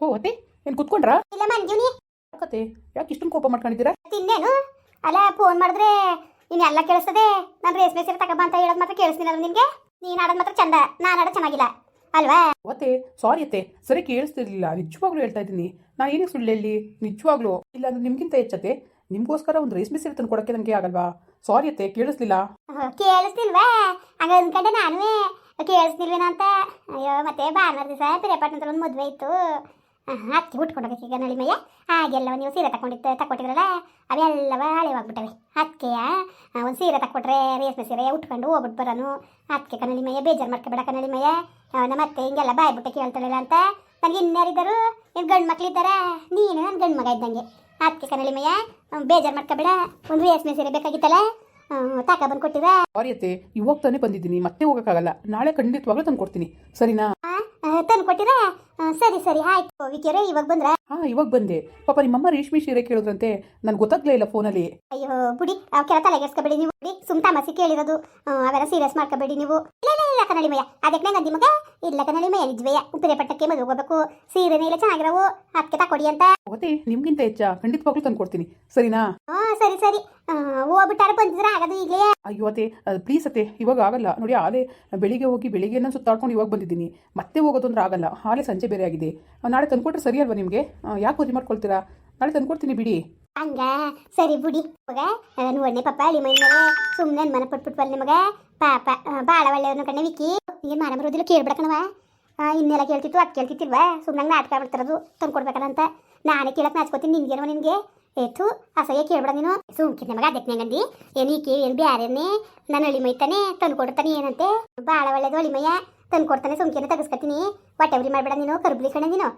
ಹೋ ಅತ್ತೆ ಏನು ಕುತ್ಕೊಂಡ್ರಾ? ಇಲ್ಲ ಮಂಜುನಿ ಯಾಕೆ ಇಷ್ಟೊಂದು ಕೋಪ ಮಾಡ್ಕೊಂಡಿದ್ದೀರಾ? ಅಲ್ಲ ಫೋನ್ ಮಾಡಿದ್ರೆ ನೀನು ಎಲ್ಲ ಕೇಳಿಸ್ತದೆ. ನಾನು ರೇಷ್ಮೆ ಸೀರೆ ತಗೊಬ ಅಂತ ಹೇಳೋದು ಮಾತ್ರ ಕೇಳಿಸ್ತೀನಲ್ಲ ನಿನಗೆ? ನೀನು ಆಡೋದು ಮಾತ್ರ ಚಂದ. ನಾನು ಆಡೋದು ಚೆನ್ನಾಗಿಲ್ಲ. ಅಲ್ವಾ? ಅವತ್ತೆ ಸಾರಿ ಅತ್ತೆ ಸರಿ ಕೇಳಿಸ್ತಿರ್ಲಿಲ್ಲ. ನಿಜವಾಗ್ಲೂ ಹೇಳ್ತಾ ಇದ್ದೀನಿ. ನಾನು ಏನಕ್ಕೆ ಸುಳ್ಳು ಹೇಳಿ? ನಿಜವಾಗ್ಲೂ. ಇಲ್ಲ ಅಂದ್ರೆ ನಿಮ್ಗಿಂತ ಹೆಚ್ಚತ್ತೆ ನಿಮ್ಗೋಸ್ಕರ ಒಂದು ರೇಷ್ಮೆ ಸೀರೆ ತಂದು ಕೊಡೋಕ್ಕೆ ನನಗೆ ಆಗಲ್ವಾ? ಸಾರಿ ಅತ್ತೆ ಕೇಳಿಸ್ಲಿಲ್ಲ. ಕೇಳಿಸ್ತಿಲ್ವಾ? ಹಂಗ ಅಂದ್ಕೊಂಡೆ ನಾನು ಕೇಳಿಸ್ತಿಲ್ವೇನೋ ಅಂತ? ಅಯ್ಯೋ ಮತ್ತೆ ಭಾನುವಾರ ದಿವಸ ಪಿರಿಯಪಟ್ಟಣದಲ್ಲಿ ಒಂದು ಮದುವೆ ಇತ್ತು. ಹತ್ತಿ ಉಟ್ಕೊಂಡು ಈಗ ನಳಿಮಯ್ಯ ಹಾಗೆಲ್ಲವ ನೀವು ಸೀರೆ ತಗೊಂಡಿತ್ತು ತಕೊಟ್ಟಿದ್ರಲ್ಲ ಅವೆಲ್ಲವ ಹಳೆವಾಗ್ಬಿಟ್ಟವೆ ಅದಕ್ಕೆ ಒಂದು ಸೀರೆ ತಕೊಟ್ರೆ ರೇಷ್ಮೆ ಸೀರೆ ಉಟ್ಕೊಂಡು ಹೋಗ್ಬಿಟ್ಟು ಬರೋನು. ಅದಕ್ಕೆ ಕನಳಿಮಯ್ಯ ಬೇಜಾರು ಮಾಡ್ಕೊಬೇಡ ಕನಳಿಮಯ್ಯ ನಮ್ಮ ಅತ್ತೆ ಹಿಂಗೆಲ್ಲ ಬಾಯ್ಬಿಟ್ಟೆ ಕೇಳ್ತಾಳಿಲ್ಲ ಅಂತ. ನನಗೆ ಇನ್ಯಾರಿದ್ದರು ಏನು ಗಂಡು ಮಕ್ಕಳಿದ್ದಾರೆ ನೀನು ನನ್ನ ಗಂಡು ಮಗ ಇದ್ದಂಗೆ. ಅದಕ್ಕೆ ಕನಳಿಮಯ್ಯ ಬೇಜಾರು ಮಾಡ್ಕೊಬೇಡ ಒಂದು ರೇಷ್ಮೆ ಸೀರೆ ಬೇಕಾಗಿತ್ತಲ್ಲ? ತಾಕ ಬಂದು ಕೊಟ್ಟಿರ ಸಾರಿ ಅತ್ತೆ ಇವಾಗ ತಾನೇ ಬಂದಿದ್ದೀನಿ. ಮತ್ತೆ ಹೋಗೋಕ್ಕಾಗಲ್ಲ. ನಾಳೆ ಖಂಡಿತವಾಗ್ಲೂ ತಂದು ಕೊಡ್ತೀನಿ ಸರಿನಾ ತಂದು ಕೊಟ್ಟಿರ ಸರಿ ಸರಿ ಆಯ್ತು. ವಿಕೇರೆ ಇವಾಗ ಬಂದ್ರ? ಹಾ ಇವಾಗ ಬಂದೆ. ಪಾಪ ನಿಮ್ಮಮ್ಮ ರೇಷ್ಮೆ ಸೀರೆ ಕೇಳಿದ್ರಂತೆ ನನಗೆ ಗೊತ್ತಾಗ್ಲೇ ಇಲ್ಲ ಫೋನಲ್ಲಿ. ಅಯ್ಯೋ ಬುಡಿ ಅವಕ್ಕೆಲ್ಲ ತಲೆಗೆಸ್ಕೋಬೇಡಿ ನೀವು ಬುಡಿ ಸುಮ್ ಮಸಿ ಕೇಳಿರೋದು ಅವೆಲ್ಲ ಸೀರಿಯಸ್ ಮಾಡ್ಕೋಬೇಡಿ ನೀವು. ಇಲ್ಲ ಕನ್ನಡಿಮಯ್ಯ ಅದಕ್ಕೆ ನಂದಿ ಮಗ? ಇಲ್ಲ ಕನ್ನಡಿಮಯ್ಯ ನಿಜವಯ್ಯ ಉಪ್ಪಿನ ಪಟ್ಟಕ್ಕೆ ಮದುವೆ ಹೋಗಬೇಕು. ಸೀರೆನೇ ಇಲ್ಲ ಚೆನ್ನಾಗಿರವು. ಅದಕ್ಕೆ ತಕೊಡಿ ಅಂತ. ಅವತ್ತೆ ನಿಮ್ಗಿಂತ ಹೆಚ್ಚ. ಖಂಡಿತವಾಗ್ಲೂ ತಂದು ಕೊಡ್ತೀನಿ. ಸರಿನಾ? ಹಾ ಸರಿ ಸರಿ. ಹೋಗ್ಬಿಟ್ಟಾರ ಬಂದಿದ್ರೆ ಆಗದು ಈಗಲೇ. ಅಯ್ಯೋ ಅತ್ತೆ ಪ್ಲೀಸ್ ಅತ್ತೆ ಇವಾಗ ಆಗಲ್ಲ. ನೋಡಿ ಆಲೆ ಬೆಳಿಗ್ಗೆ ಹೋಗಿ ಬೆಳಿಗ್ಗೆನ ಸುತ್ತಾಡ್ಕೊಂಡು ಇವಾಗ ಬಂದಿದ್ದೀನಿ. ಮತ್ತೆ ಹೋಗೋದು ಅಂದ್ರೆ ಆಗಲ್ಲ. ಹಾಲೆ ಸಂಜೆ ಬೇರೆ ಆಗಿದೆ. ನಾಳೆ ತಂದ್ಕೊಟ್ರೆ ಸರಿ ಅಲ್ವಾ ನಿಮಗೆ? ಯಾಕೆ ವರಿ ಮಾಡ್ಕೊಳ್ತೀರಾ? ನಾಳೆ ತಂದ್ಕೊಡ್ತೀನಿ ಬಿಡಿ. ಹಂಗ? ಸರಿ ಬುಡಿ. ಮಗ ನೋಡ್ನೆ ಪಾಪ ಅಲ್ಲಿ ಮೈ ಸುಮ್ಮನೆ ಮನ ಪಟ್ಬಿಟ್ಟು ಬಲ್ಲಿ ನಿಮಗೆ? ಪಾಪ ಭಾಳ ಒಳ್ಳೆಯವ್ರನ್ನ ಕಣ್ಣೆ ವಿಕ್ಕಿ. ಏನು ಮಾಡ ಬರೋದಿಲ್ಲ ಕೇಳ್ಬಿಡಕಣವ? ಇನ್ನೆಲ್ಲ ಕೇಳ್ತಿತ್ತು, ಅದು ಕೇಳ್ತಿತ್ತಿಲ್ವಾ? ಸುಮ್ಮನೆ ನಾಟಕ ಬಿಡ್ತಾರದು ತಂದು ಕೊಡ್ಬೇಕಂತ ನಾನೇ ಕೇಳಕ್ ನಾಚ್ಕೋತೀನಿ ನಿನ್ಗೇನವ ನಿನಗೆ? ಏತು ಅಸಹ್ಯ ಕೇಳ್ಬೇಡ ನೀನು. ಸುಮ್ಕಿ ಮಗ ಅದಕ್ಕೆ ನಂಗಂದಿ ಏನು ಈಕೆ ಏನು ಬ್ಯಾರೇನೆ ನನ್ನ ಅಳಿಮೈತಾನೆ ಮೈತಾನೆ ತಂದು ಕೊಡ್ತಾನೆ ಏನಂತೆ? ಬಾಳ ಒಳ್ಳೇದು ಅಳಿಮಯ್ಯ. ತಂದು ಕೊಡ್ತಾನೆ ಸುಮ್ಕಿನ ತೆಗಿಸ್ಕೊತೀನಿ. ಹೊಟ್ಟೆ ಉರಿ ಮಾಡಬೇಡ ನೀನು, ಕರ್ಬುಲಿ ಕಣೆ ನೀನು.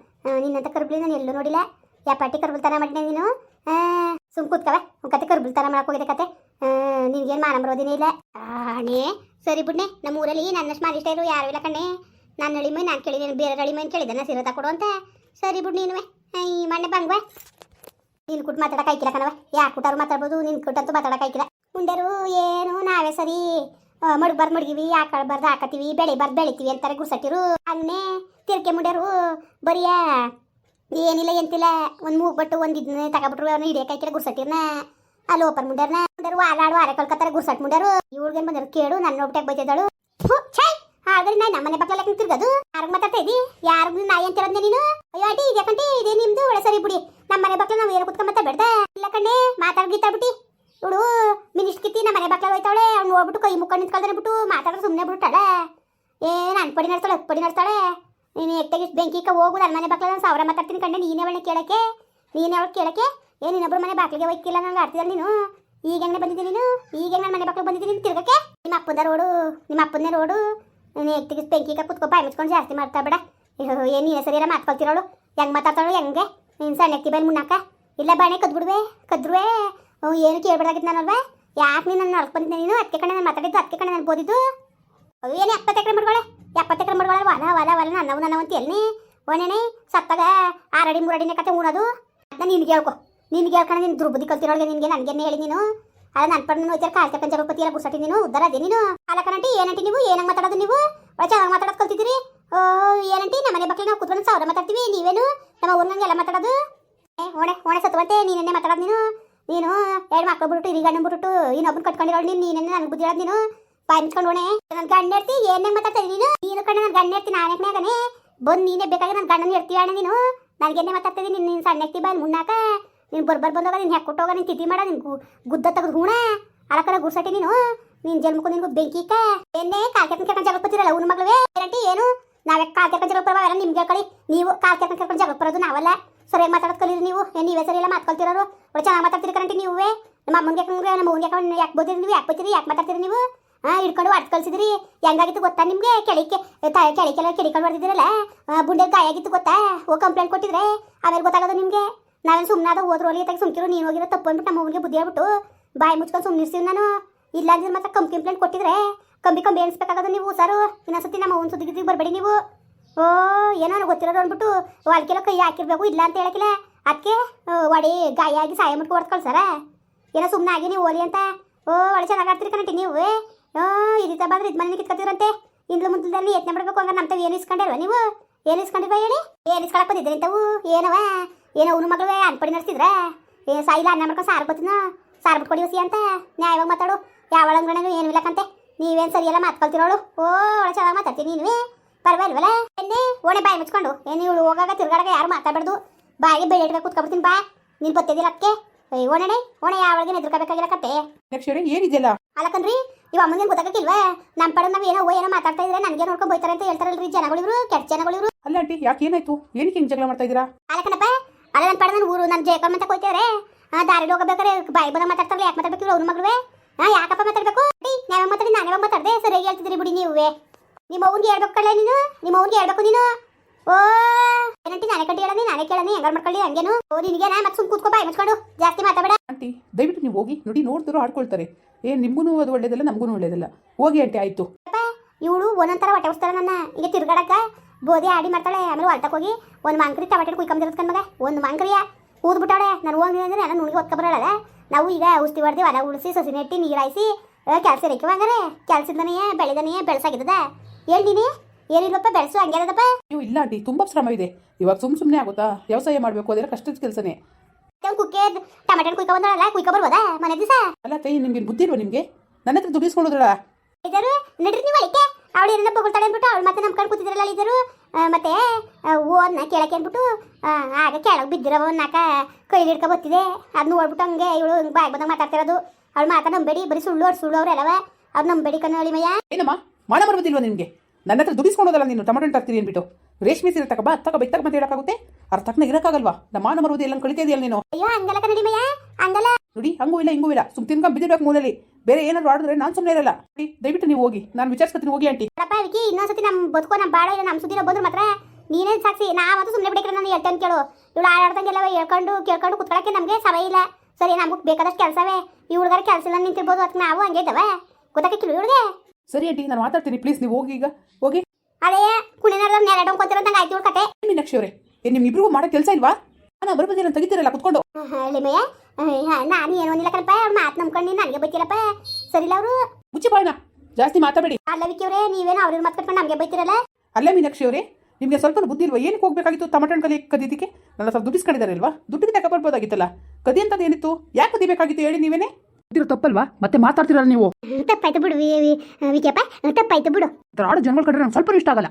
ನಿನ್ನಂತ ಕರ್ಬಲಿ ನಾನು ಎಲ್ಲೂ ನೋಡಿಲ್ಲ. ಯಾಪಾಟಿ ಕರ್ಬುಲ್ತನ ಮಾಡಿದೆ ನೀನು? ಸುಮ್ ಕೂತ್ಕವ. ಕತೆ ಕರ್ಬುಲ್ತನ ಮಾಡಕ್ ಹೋಗಿದೆ ಕತೆ. ನಿನ್ಗೇನು ಮಾನ ಬರೋದಿನೇ ಇಲ್ಲ? ಆಣೆ ಸರಿ ಬಿಡ್ನೆ ನಮ್ಮ ಊರಲ್ಲಿ ನನ್ನಷ್ಟು ಮಾಡಿಷ್ಟ ಇರು, ಯಾರು ಇಲ್ಲ ಕಣ್ಣೆ ನನ್ನ ಅಳಿಮೈ ನಾನು ಕೇಳಿದೀನಿ, ಬೇರೆ ಅಳಿಮೈ ಕೇಳಿದೆ ನಾ ಸೀರೆ ಕೊಡು ಅಂತ. ಸರಿ ಬಿಡ್ ನೀನುವೆ. ಈ ಮಣ್ಣೆ ಬಂಗ್ವೆ. ನೀನು ಕುಟ್ ಮಾತಾಡಕ್ ಐಕಿಲ್ಲ ಕಣವ ಯಾರು ಕುಟ್ಟಾರು ಮಾತಾಡ್ಬೋದು, ನಿನ್ ಕುಟ್ಟಂತೂ ಮಾತಾಡಕ್ ಐಕಿಲ್ಲ ಮುಂಡರು ಏನು, ನಾವೇ ಸರಿ. ಮಡ್ಬಾರ್ದು ಮಡ್ಗಿವಿ ಬರ್ದ್ ಹಾಕತ್ತೀವಿ ಬೆಳೆ ಬರ್ದ್ ಬೆಳಿತೀವಿ ಅಂತಾರೆ ಗುಸಟ್ಟಿರು. ಅನ್ನೇ, ತಿರ್ಕೆ ಮುಂಡೆರು, ಬರಿಯ? ಏನಿಲ್ಲ ಎಂತಿಲ್ಲ, ಒಂದು ಮೂಗ್ ಬಟ್ಟು ಒಂದು ಇದನ್ನ ತಗೊಬಿಟ್ರು, ಅವ್ನು ಹಿಡಿಯಕಾಯ್ಕಿರ ಗುರ್ಸಟ್ಟಿರ್ನ ಅಲ್ಲಿ ಓಪನ್ ಮುಂಡ್ಯಾರ್ನ ಅಂದ್ರೆ ಆಡಾಡು ಆರೆ ಕಳ್ಕತ್ತಾರ ಗುರ್ಸಟ್ ಮುಂಡ್ಯಾರು ಇವ್ಳಿಗೆ ಬಂದರು ಕೇಳು ನನ್ನ ಒಟ್ಟಿಗೆ ಬೈತಿದ್ದಾಳು. ಛೈ ಹಾಗಾದ್ರೆ ನಾ ನಮ್ಮನೆ ಬಕ್ಕಲ ತಿರ್ಗದು ಯಾರಿಗೆ ಮಾತಾಡ್ತಾ ಇದ್ದಿ ಯಾರಿಗೂ ನಾಯಿ ಅಂತ ನೀನು? ಅಯ್ಯೋ, ಆಂಟಿ ಇದೆ ಕಂಟಿ ಇದೆ ನಿಮ್ದು? ಒಳ್ಳೆ ಸರಿ ಬಿಡಿ. ನಮ್ಮನೆ ಬಕ್ಕಲ ನಾವು ಏನು ಕುತ್ಕೊಂಡ್ ಮಾತಾಡ್ಬೇಡ್ದ ಇಲ್ಲ ಕಣ್ಣೆ, ಮಾತಾಡ್ ಗೀತಾಡ್ಬಿಟ್ಟಿ ಇವಳು ಮಿನಿಸ್ಟ್ ಕಿತ್ತಿ ನಮ್ಮ ಮನೆ ಬಕ್ಕಲ ಹೋಯ್ತಾಳೆ. ಅವ್ನು ಹೋಗ್ಬಿಟ್ಟು ಕೈ ಮುಕ್ಕ ನಿಂತ್ಕೊಳ್ತಾನೆ ಬಿಟ್ಟು ಮಾತಾಡೋದು ಸುಮ್ಮನೆ ಬಿಟ್ಟಳೆ ಏನು ಅನ್ಪಡಿ ನಡ್ತಾಳೆ ಅಪ್ಪಡಿ ನಡ್ತಾಳೆ ನೀನು ಎಟ್ಟೆಗೆ ಬೆಂಕಿಕ ಹೋಗು ನನ್ನ ಮನೆ ಬಾಕ್ಲ ನಾನು ಸಾವಿರ ಮಾತಾಡ್ತೀನಿ ಕಂಡೆ ನೀನೇ ಅವಳನ್ನ ಕೇಳಕ್ಕೆ? ನೀನೇ ಅವಳು ಕೇಳಕ್ಕೆ? ಏನು ಇನ್ನೊಬ್ರು ಮನೆ ಬಾಕ್ಲಿಗೆ ಒಯ್ಕಿಲ್ಲ ನಂಗೆ ಆಡ್ತಿದ್ದಲ್ಲ ನೀನು? ಈಗ ಹೆಂಗೆ ಬಂದಿದ್ದೀನಿ ನೀನು? ಈಗ ನನ್ನ ಮನೆ ಬಾಕ್ಲಿಗೆ ಬಂದಿದ್ದೀನಿ ತಿರ್ಗಕ್ಕೆ? ನಿಮ್ಮ ಅಪ್ಪದ ರೋಡು, ನಿಮ್ಮ ಅಪ್ಪನೇ ರೋಡು. ನೀನು ಎತ್ತಿಗೆ ಬೆಂಕಿಕ ಕುತ್ಕೊ, ಬಾಯಿ ಮುಚ್ಕೊಂಡು ಜಾಸ್ತಿ ಮಾಡ್ತಾ ಬೇಡ. ಏನು ನೀನೇ ಸರಿಯಾರ ಮಾತ್ಕೊಳ್ತಿರೋಳು? ಹೆಂಗೆ ಮಾತಾಡ್ತಾಳು, ಹೆಂಗೆ? ನೀನು ಸಣ್ಣ ಎತ್ತಿ ಬೈ ಮುನ್ನಾಕ? ಇಲ್ಲ ಬಾಣೆ ಕದ್ಬಿಡುವೆ ಕದ್ರುವೆ. ಏನು ನಾನು ನಾನಲ್ವಾ? ಯಾಕೆ ನೀನು ನನ್ನ ನಡ್ಕ್ ಬಂದಿದ್ದೆ ನೀನು? ಅದಕ್ಕೆ ಕಡೆ ನಾನು ಮಾತಾಡಿದ್ದು ಅದಕ್ಕೆ ಕಣೆ ನಾನು ಬೋದಿದ್ದು? ಅವು ಏನೇ ಎಪ್ಪತ್ತು ಎಕರೆ ಮಾಡ್ಕೊಳೆ ಎಪ್ಪತ್ತು ಎಕರೆ ಮಾಡ್ಕೊಳೆ ಹೊಲ ವಲ ವಲ ನನ್ನವು ನನ್ನವು ಅಂತ ಎಲ್ಲಿ? ಒಣೆಣೆ ಸತ್ತಾಗ ಆರಡಿ ಮೂರಡಿನೇ ಕತೆ ಉಣೋದು? ಅದನ್ನ ನಿನ್ಗೆ ಹೇಳ್ಕೊ ನಿನ್ಗೆ ಹೇಳ್ಕೊಂಡು ನಿನ್ನ ದುರ್ಬುದ್ಧಿ ಕಲ್ತಿರೋಳಿಗೆ ನಿನ್ಗೆ ನನಗೇನೆ ಹೇಳಿ ನೀನು? ಅದ ನನ್ನ ಪಡ್ ಹೋಯ್ತಾರೆ ಕಾಲ್ ತಕೊಂಡ್ ಜಗಪತಿ ಎಲ್ಲ ಗುಸಟಿ ನೀನು? ಉದ್ದಾರ ಅದೇ ನೀನು? ಕಾಲಕನಂಟಿ ಏನಂಟಿ ನೀವು? ಏನಂಗೆ ಮಾತಾಡೋದು ನೀವು? ಚೆನ್ನಾಗಿ ಮಾತಾಡೋದು ಕಲ್ತಿದ್ದೀರಿ? ಓ ಏನಂಟಿ ನಮ್ಮ ಮನೆ ಬಗ್ಗೆ ನಾವು ಕುತ್ಕೊಂಡು ಸಾವಿರ ಮಾತಾಡ್ತೀವಿ, ನೀವೇನು? ನಮ್ಮ ಊರ್ನಂಗೆ ಎಲ್ಲ ಮಾತಾಡೋದು? ಓಣೆ ಓಣೆ ಸತ್ತುವಂತೆ, ನೀನೆನ್ನೆ ಮಾತಾಡೋದು ನೀನು? ನೀನು, ಎರಡು ಮಕ್ಕಳು ಬಿಟ್ಟು ಹಿರಿಗಣ್ಣ ಬಿಟ್ಟು ಇನ್ನೊಬ್ಬನ ಕಟ್ಕೊಂಡಿರೋಳು ನೀನು, ನೀನೆನ್ನೇ ನನಗೆ ಬುದ್ಧಿ ಹೇಳೋದು ನೀನು? ಓಣೆ ನನ್ನ ಗಂಡ ಇರ್ತಿ ಏನೇ ಮಾತಾಡ್ತಾ ನೀನು? ನೀನು ಕಣ್ಣ ನನ್ನ ಗಂಡ ಇರ್ತಿ ನಾನೇ ಆಗನೆ ಬಂದು ನೀನೇ ಬೇಕಾಗಿ ನನ್ನ ಗಂಡನ ಇರ್ತೀಯ ಅಣ್ಣ ನೀನು? ನನಗೇನೆ ಮಾತಾಡ್ತಾ ನೀನು? ಸಣ್ಣ ಎತ್ತಿ ಬಾಯಿ ಮುನ್ನಾಕ ನೀನು ಬರ್ಬರ್ ಬಂದೋಗ ನೀನು ಹೆಕ್ಕೊಟ್ಟೋಗ ನೀನು ತಿದ್ದಿ ಮಾಡ ನೀನು ಗುದ್ದ ತೆಗೆದು ಹೂಣ? ಅಳಕರ ಗುರ್ಸಟಿ ನೀನು? ನಿನ್ ಜನ್ಮಕ್ಕೂ ನಿನ್ಗೂ ಬೆಂಕಿಕ? ಏನೇ ಕಾಲ್ ಕೆರ್ಕೊಂಡು ಕೆರ್ಕೊಂಡು ಜಗಳ ಬರ್ತಿರಲ್ಲ ಅವ್ನ ಮಗಳೇ ಗ್ಯಾರಂಟಿ ಏನು? ನಾವೇ ಕಾಲ್ ಕೆರ್ಕೊಂಡು ಜಗಳ ಪರವಾಗಿಲ್ಲ ನಿಮ್ಗೆ ಕಳಿ? ನೀವು ಕಾಲ್ ಕೆರ್ಕೊಂಡು ಕೆರ್ಕೊಂಡು ಜಗಳ ಬರೋದು ನಾವಲ್ಲ. ಸರಿಯಾಗಿ ಮಾತಾಡೋದು ಕಲೀರಿ ನೀವು? ಏನು ನೀವೇ ಸರಿ ಎಲ್ಲ ಮಾತ್ಕೊಳ್ತಿರೋರು ಒಳ್ಳೆ ಚೆನ್ನಾಗಿ ಮಾತಾಡ್ತೀರಿ ಕರಂಟಿ ನೀವೇ? ನಮ್ಮ ಅಮ್ಮನಿಗೆ ಯಾಕಂದ್ರೆ ನಮ್ಮ ಅವ್ನಿಗೆ ಯಾಕೆ ಬೋದಿರಿ ನೀವು? ಯಾಕೆ ಬರ್ತೀರಿ ಯಾಕೆ ಮಾತಾಡ್ತೀರಿ ನೀವು? ಹಾಂ ಹಿಡ್ಕೊಂಡು ಅಡ್ದು ಕಳ್ಸಿದ್ರಿ. ಹೆಂಗಾಗಿತ್ತು ಗೊತ್ತಾ ನಿಮಗೆ? ಕೆಳಿಕೆ ಕೆಳಕ್ಕೆಲ್ಲ ಕೆಡಿಕೊಂಡು ಹೊಡೆದಿದ್ರಲ್ಲ ಬುಂಡೆ ಗಾಯ ಆಗಿತ್ತು ಗೊತ್ತಾ? ಓ, ಕಂಪ್ಲೇಂಟ್ ಕೊಟ್ಟಿದ್ರೆ? ಆಮೇಲೆ ಗೊತ್ತಾಗೋದು ನಿಮಗೆ? ನಾವೇನು ಸುಮ್ಮನಾದ ಹೋದ್ರು ಅಲ್ಲಿ ಸುಮ್ಕಿರೋ ಸುಮ್ಕಿರು, ನೀನು ಹೋಗಿರೋ ತಪ್ಪು ಅಂದ್ಬಿಟ್ಟು ನಮ್ಮ ಬುದ್ಧಿ ಹೇಳ್ಬಿಟ್ಟು ಬಾಯಿ ಮುಚ್ಕೊಂಡು ಸುಮ್ಮನಿರ್ತೀವಿ ನಾನು. ಇಲ್ಲ ಅಂದ್ರೆ ಮತ್ತೆ ಕಂಪ್ ಕಂಪ್ಲೇಂಟ್ ಕೊಟ್ಟಿದ್ರೆ. ಕಂಬಿ ಕಂಬಿ ಎಣಿಸ್ಬೇಕಾಗೋದು ನೀವು, ಸರು. ಇನ್ನೊಂದ್ಸತಿ ನಮ್ಮ ಅವ್ನ ಸುದ್ದಿಗೆ ಬರಬೇಡಿ ನೀವು. ಓ, ಏನೋ ಗೊತ್ತಿರೋದು ಅಂದ್ಬಿಟ್ಟು ವಾಲ್ಕೆಲ್ಲ ಕೈ ಹಾಕಿರ್ಬೇಕು. ಇಲ್ಲ ಅಂತ ಹೇಳಕ್ಕಿಲ್ಲ. ಅದಕ್ಕೆ ಒಡಿ ಗಾಯ ಆಗಿ ಸಾಯ ಮುಟ್ಕೊ ಹೊಡ್ದು ಕಳ್ಸಾರ ಏನೋ ಸುಮ್ಮನೆ ಆಗಿ ನೀವು ಓಲಿ ಅಂತ? ಓ ಒಳ್ಳೆ ಚೆನ್ನಾಗಿ ಆಡ್ತೀರಿ ಕಣಂಟಿ ನೀವು. ಓ ಇದಿತ್ತ ಬಂದ್ರೆ ಇದು ಮನೆ ಕಿತ್ಕೊತಿದ್ರಂತೆ ಇಂದ್ಲು ಮುಂದದಲ್ಲಿ ಯತ್ನ ಬಿಡ್ಬೇಕು ಅಂದ್ರೆ ನಮ್ಮ ತಾವು ಏನು ಇಸ್ಕೊಂಡಲ್ವ ನೀವು? ಏನು ಇಸ್ಕೊಂಡಿಲ್ವ ಹೇಳಿ? ಏನು ಇಸ್ಕೊಳಕ್ ಬಂದಿದ್ರೆ ಇಂಥವು? ಏನವ? ಏನೋ ಅವ್ನ ಮಗಳು ಅನ್ಪಡಿ ನಡೆಸಿದ್ರ ಏ ಸಾಯಿಲ್ಲ ಅನ್ನ ಮಾಡ್ಕೊಂಡು ಸಾರು ಬತ್ತಿನ ಸಾರು ಬಿಟ್ಕೊಡಿ ಹೊಸಿ ಅಂತ? ನ್ಯಾಯವಾಗಿ ಮಾತಾಡು. ಯಾವ ಅಂಗಣನು ಏನು ಇಲ್ಲಕಂತೆ ನೀವೇನು ಸರಿಯಲ್ಲ ಮಾತ್ಕೊಳ್ತಿರೋಳು ಓ ಒಳ ಚೆನ್ನಾಗಿ ಮಾತಾಡ್ತೀನಿ ನೀನುವೇ. ಪರವಾಗಿಲ್ವಲ್ಲ? ಎನ್ನೇ ಓಣೆ ಬಾಯಿ ಮುಚ್ಕೊಂಡು. ಏನು ಇವಳು ಹೋಗಾಗ ತಿರ್ಗಾಡಾಗ ಯಾರು ಮಾತಾಡ್ಬಾರ್ದು. ಬಾಯಿಗೆ ಬೆಳೆ ಇಟ್ಬೇಕು ಕೂತ್ಕೊಬಿಡ್ತೀನಿ ಬಾ. ನೀನು ಬತ್ತಿದ್ದಿಲ್ಲ ಅದಕ್ಕೆ ಏ ಓಣೆನೆ ಓಣೆ ಯಾವಾಗ ಎದುರ್ಕೋಬೇಕಾಗಿಲ್ಲ ಕತೆ ಮೀನಾಕ್ಷಿ ಏನಿದೆಯಲ್ಲ? ಅಲ್ಲಕನ್ರಿ ಇವ ಅಮ್ಮಂಗೆ ಗೊತ್ತಾಗಕ್ಕಿಲ್ವಾ? ನಮ್ಮ ಪಡ ನಾವ್ ಏನೋ ಏನೋ ಮಾತಾಡ್ತಾ ಇದ್ರೆ ನನಗೆ ನೋಡ್ಕೊಂಡು ಬೈತಾರೆ ಅಂತ ಹೇಳ್ತಾರಲ್ರಿ ಜನಗಳಿವ್ರು ಕೆಟ್ಟ ಜನಗಳಿವ್ರು. ಅಲ್ಲ ಆಂಟಿ ಯಾಕೆ ಏನಾಯ್ತು? ಏನಕ್ಕೆ ಹಿಂಗೆ ಜಗಳ ಮಾಡ್ತಾ ಇದ್ದೀರಾ? ಅಲ್ಲಕನಪ್ಪ ಅಲ್ಲ ನನ್ನ ಪಡ ನನ್ನ ಊರು ನನ್ನ ಜಯಕಮ್ಮ ಅಂತ ಕೊಯ್ತೇವ್ರೆ. ಆ ದಾರಿ ಹೋಗಬೇಕಾರೆ ಬಾಯಿ ಬಂದ ಮಾತಾಡ್ತಾರಲ್ಲ ಯಾಕೆ ಮಾತಾಡ್ಬೇಕು ಅವ್ರ ಮಗಳುವೆ? ಹಾ ಯಾಕಪ್ಪ ಮಾತಾಡ್ಬೇಕು? ನಾವೇ ಮಾತಾಡಿ ನಾನೇ ಮಾತಾಡ್ದೆ ಸರಿಯಾಗಿ ಹೇಳ್ತಿದ್ರಿ ಬಿಡಿ ನೀವೇ. ನಿಮ್ಮ ಅವ್ನಿಗೆ ಹೇಳ್ಬೇಕು ಕಳೆ ನೀನು ನಿಮ್ಮ ಅವ್ನಿಗೆ ಹೇಳ್ಬೇಕು ನೀನು. ಓ! ಏನಂಟಿ ನಾನೇ ಕಟ್ಟಿ ಹೇಳನಿ ನಾನೇ ಕೇಳನಿ ಹೆಂಗಾರ್ ಮಾಡ್ಕೊಳ್ಳಿ ಹಂಗೇನು? ಓ ನಿನಗೆ ನಾ ಮತ್ತೆ ಸುಮ್ ಕೂತ್ಕೋ ಬಾಯಿ ಮುಚ್ಕೊಂಡು. ಜಾಸ್ತಿ ಮಾತಾಡ ಆಂಟಿ ದಯವಿಟ್ಟು ನೀವು ಹೋಗಿ ನೋಡಿ ನೋಡ್ತಿರೋ ಆಡ್ಕೊಳ್ತಾರೆ. ಏ ನಿಮ್ಗೂ ಅದು ಒಳ್ಳೇದಲ್ಲ ನಮಗೂ ಒಳ್ಳೇದಲ್ಲ. ಹೋಗಿ ಆಂಟಿ ಆಯ್ತು. ಇವಳು ಒಂದೊಂಥರ ಹೊಟ್ಟೆ ಉಸ್ತಾರ ನನ್ನ. ಈಗ ತಿರ್ಗಾಡಕ್ಕ ಬೋಧಿ ಆಡಿ ಮಾಡ್ತಾಳೆ ಆಮೇಲೆ ಹೊಲ್ಟಕ್ಕೆ ಹೋಗಿ ಒಂದು ಮಾಂಕ್ರಿ ಟಮಾಟೆ ಕುಯ್ಕೊಂಬಿರ್ತ ಮಗ. ಒಂದು ಮಾಂಕ್ರಿಯ. ಕೂದ್ಬಿಟ್ಟಾಳೆ ನಾನು ಹೋಗಿ ಅಂದ್ರೆ ನಾನು ನುಣಿಗೆ ಓದ್ಕೊಬರಲ್ಲ ನಾವು ಈಗ ಔಷಧಿ ಹೊಡೆದು ಹೊಲ ಉಳಿಸಿ ಸಸಿ ನೆಟ್ಟಿ ನೀರಾಯಿಸಿ ಕೆಲಸ ರೇಖೆ ಹಂಗಾರೆ? ಕೆಲಸದನೆಯೇ ಬೆಳೆದನೆಯೇ ಬೆಳೆಸಾಗಿದ್ದದ. ಹೇಳ್ತೀನಿ ಏನಿಲ್ವಪ್ಪ ಬೆಳೆಸು ಹಂಗ್ಯಾದಪ್ಪ ಅಯ್ಯೋ ಇಲ್ಲ ಆಂಟಿ ತುಂಬಾ ಶ್ರಮ ಇದೆ ಇವಾಗ ಸುಮ್ ಸುಮ್ನೆ ಆಗುತ್ತಾ? ವ್ಯವಸಾಯ ಮಾಡಬೇಕು ಅದೆಲ್ಲ ಕಷ್ಟದ ಕೆಲಸನೇ. ಕುಕ್ಕೆ ಟಮಾಟೆ ಕುಯ್ಕೊ ಬಂದಳಲ್ಲ ಕುಯ್ಕೊ ಬರ್ಬೋದಾ ಮನೆ ದಿವಸ? ಅಲ್ಲ ಕೈ ನಿಮ್ಗೆ ಬುದ್ಧಿ ಇಲ್ವಾ ನಿಮಗೆ? ನನ್ನ ಹತ್ರ ಇದರು ನಡ್ರಿ ನೀವು ಅಳಿಕೆ ಅವಳು ಏನೇನೋ ಬೊಗಳ್ತಾಳೆ ಅಂದ್ಬಿಟ್ಟು ಅವಳು ಮತ್ತೆ ನಮ್ಮ ಕಣ್ ಕೂತಿದ್ರಲ್ಲ ಇದರು ಮತ್ತೆ ಓದ್ನ ಕೇಳಕ್ಕೆ ಅಂದ್ಬಿಟ್ಟು ಆಗ ಕೆಳಗೆ ಬಿದ್ದಿರೋ ನಾಕ ಕೈಲಿ ಹಿಡ್ಕೊ ಬತ್ತಿದೆ ಅದನ್ನ ನೋಡ್ಬಿಟ್ಟು ಹಂಗೆ ಇವಳು ಬಾಯ್ ಬಂದಾಗ ಮಾತಾಡ್ತಿರೋದು. ಅವಳು ಮಾತಾ ನಂಬೇಡಿ ಬರೀ ಸುಳ್ಳು ಅವ್ರು ಸುಳ್ಳು ಅವ್ರೆಲ್ಲವ ಅವ್ರು ನಂಬೇಡಿ ಕಣ್ಣು ಅಳಿಮಯ್ಯ. ಏನಮ್ಮ? ಮಾಡ ಬರ್ಬೋದಿಲ್ವಾ ನಿಮಗೆ? ನನ್ನ ಹತ್ರ ದುಡಿಸ್ಕೊಳೋದಲ್ಲ ನೀನು? ಟೊಮೆಟೊ ತರ್ತೀನಿ ಅಂದ್ಬಿಟ್ಟು. ರೇಷ್ಮೆ ಸೀರೆ ತಕ ಬಾ ತಕ ಬೆತ್ತಕ ಮತ್ತೆ ಹೇಳಕ್ಕಾಗುತ್ತೆ. ಅರ್ಥ ತಕ್ಕನ ಇರೋಕ್ಕಾಗಲ್ವಾ? ನಮ್ಮ ಮಾನ ಬರೋದು ಎಲ್ಲ ಕಳಿತಾ ಇದೆಯಲ್ಲ ನೀನು? ಅಯ್ಯೋ ಹಂಗಲ್ಲ ಕನ್ನಡಿ ಮಯ್ಯ ಹಂಗಲ್ಲ. ನೋಡಿ ಹಂಗೂ ಇಲ್ಲ ಹಿಂಗೂ ಇಲ್ಲ. ಸುಮ್ ತಿನ್ಕೊಂಡ್ ಬಿದ್ದಿರ್ಬೇಕು ಮೂಲೆಯಲ್ಲಿ. ಬೇರೆ ಏನಾದ್ರು ಆಡಿದ್ರೆ ನಾನು ಸುಮ್ಮನೆ ಇರಲ್ಲ. ನೋಡಿ ದಯವಿಟ್ಟು ನೀವು ಹೋಗಿ. ನಾನು ವಿಚಾರಿಸ್ಕೊತೀನಿ ಹೋಗಿ ಆಂಟಿ. ಅಪ್ಪ ವಿಕಿ ಇನ್ನೊಂದ್ಸತಿ ನಮ್ಮ ಬದುಕೋ ನಮ್ಮ ಬಾಳ ಇಲ್ಲ ನಮ್ಮ ಸುದ್ದಿರೋ ಬಂದ್ರು ಮಾತ್ರ ನೀನೇ ಸಾಕ್ಷಿ ನಾವಂತೂ ಸುಮ್ಮನೆ ಬಿಡಕ್ಕೆ ನಾನು ಹೇಳ್ತೇನೆ ಕೇಳು. ಇವಳು ಆಡಾಡ್ದಂಗೆಲ್ಲ ಹೇಳ್ಕೊಂಡು ಕೇಳ್ಕೊಂಡು ಕುತ್ಕೊಳಕ್ಕೆ ನಮಗೆ ಸಮಯ ಇಲ್ಲ. ಸರಿ ನಮ್ಗೆ ಬೇಕಾದಷ್ಟು ಕೆಲಸವೇ. ಇವ್ಳಿಗಾರ ಕೆಲಸ ಇಲ್ಲ ನಿಂತಿರ್ಬೋದು ಅದಕ್ಕೆ ನಾವು ಹಂಗೆ ಇದ್ದಾವೆ. ಗೊತ್ತಾಗಿತ್ತು ಇವಳಿಗೆ? ಸರಿ ಆಂಟಿ ನಾನು ಮಾತಾಡ್ತೀನಿ. ಪ್ಲೀಸ್ ನೀವು ಹೋಗಿ ಈಗ. ಅದೇ ಕುಣಿನಾರ ನೆರಡು ಕೊಂತಿರೋದಂಗೆ ಆಯ್ತು ಕತೆ. ಮೀನಾಕ್ಷಿ ಅವರೇ? ಏನ್ ನಿಮ್ಮಿಬ್ರಿಗೂ ಮಾಡೋ ಕೆಲಸ ಇಲ್ವಾ? ನಾನು ಬರ್ಬೋದಿಲ್ಲ ತೆಗಿತೀರಲ್ಲ ಕುತ್ಕೊಂಡು. ಹೇಳಿಮಯ್ಯ ನಾನು ಏನು ಒಂದಿಲ್ಲ ಕಣಪ್ಪ ಅವ್ರ ಮಾತು ನಂಬ್ಕೊಂಡು ನನಗೆ ಬೈತಿರಪ್ಪ. ಸರಿಲ್ಲ ಅವರು? ಮುಚ್ಚಿ ಬಾಯ್ನ ಜಾಸ್ತಿ ಮಾತಾಡಬೇಡಿ. ಅಲ್ಲ ವಿಕಿಯವ್ರೆ ನೀವೇನು ಅವ್ರಿಗೆ ಮಾತು ಕಟ್ಕೊಂಡು ನಮಗೆ ಬೈತಿರಲ್ಲ? ಅಲ್ಲೇ ಮೀನಾಕ್ಷಿ ಅವರೇ ನಿಮಗೆ ಸ್ವಲ್ಪ ಬುದ್ಧಿ ಇಲ್ವಾ? ಏನಕ್ಕೆ ಹೋಗ್ಬೇಕಾಗಿತ್ತು ಟಮಟ ಹಣ್ಣು ಕಲಿ ಕದೀದಿಕ್ಕೆ ನನ್ನ ಸ್ವಲ್ಪ ದುಡ್ಡಿಸ್ಕೊಂಡಿದ್ದಾರೆ ಅಲ್ವಾ ದುಡ್ಡಿಗೆ ತಕ ಬರ್ಬೋದಾಗಿತ್ತಲ್ಲ. ಕದಿ ಅಂತದ್ದು ಏನಿತ್ತು? ಯಾಕೆ ಕದಿಬೇಕಾಗಿತ್ತು ಹೇಳಿ ನೀವೇನೆ? ತಪ್ಪಲ್ವಾ? ಮತ್ತೆ ಮಾತಾಡ್ತಿರಲ್ಲ ನೀವು. ತಪ್ಪಾಯ್ತು ಬಿಡು ವಿ- ವಿ- ವಿಕ್ಯಪ್ಪ. ತಪ್ಪಾಯ್ತು ಬಿಡು. ಆಡು ಜನಗಳ ಕಡೆ ನಂಗೆ ಸ್ವಲ್ಪ ಇಷ್ಟ ಆಗಲ್ಲ.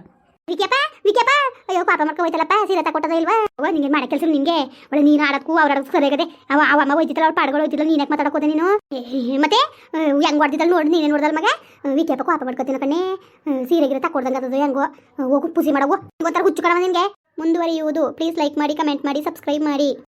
ವಿಕ್ಯಪ್ಪ ವಿಕ್ಯಪ್ಪ. ಅಯ್ಯೋ ಪಾಪ ಮಾಡ್ಕೊ ಹೋಯ್ತಲ್ಲಪ್ಪ ಸೀರೆ ತಕೊಟ್ಟದ ಇಲ್ವಾ? ಅವ್ವ ನಿಂಗೆ ಮಾಡೋ ಕೆಲಸ ನಿಂಗೆ? ಒಳ್ಳೆ ನೀನು ಆಡೋಕ್ಕೂ ಅವ್ರ ಆಡೋಕ್ಕೂ ಸರಿಯಾಗದೆ ಅವ ಅವ ಅಮ್ಮ ಹೋಯ್ತಿತ್ತಲ್ಲ ಅವ್ರ ಪಾಡ್ಗಳು ಹೋಯ್ತಿಲ್ಲ ನೀನು ಯಾಕೆ ಮಾತಾಡಕೋದೆ ನೀನು? ಏ, ಮತ್ತೆ? ಹೆಂಗ್ ಮಾಡ್ತಿದ್ದಲ್ಲ ನೋಡಿ ನೀನೇ ನೋಡ್ದಲ್ಲ ಮಗ? ವಿಕ್ಯಪ್ಪ ಪಾಪ ಮಾಡ್ಕೊತೀನಿ ಕಣ್ಣೆ. ಸೀರೆಗಿರ ತಕೊಡ್ದಂಗೆ ಅದು ಹೆಂಗೋ? ಹೋಗು ಪೂಸಿ ಮಾಡೋ ಒಂಥರ ಹುಚ್ಚು ಕಣವ ನಿನಗೆ. ಮುಂದುವರಿಯುವುದು. ಪ್ಲೀಸ್ ಲೈಕ್ ಮಾಡಿ ಕಮೆಂಟ್ ಮಾಡಿ ಸಬ್ಸ್ಕ್ರೈಬ್ ಮಾಡಿ.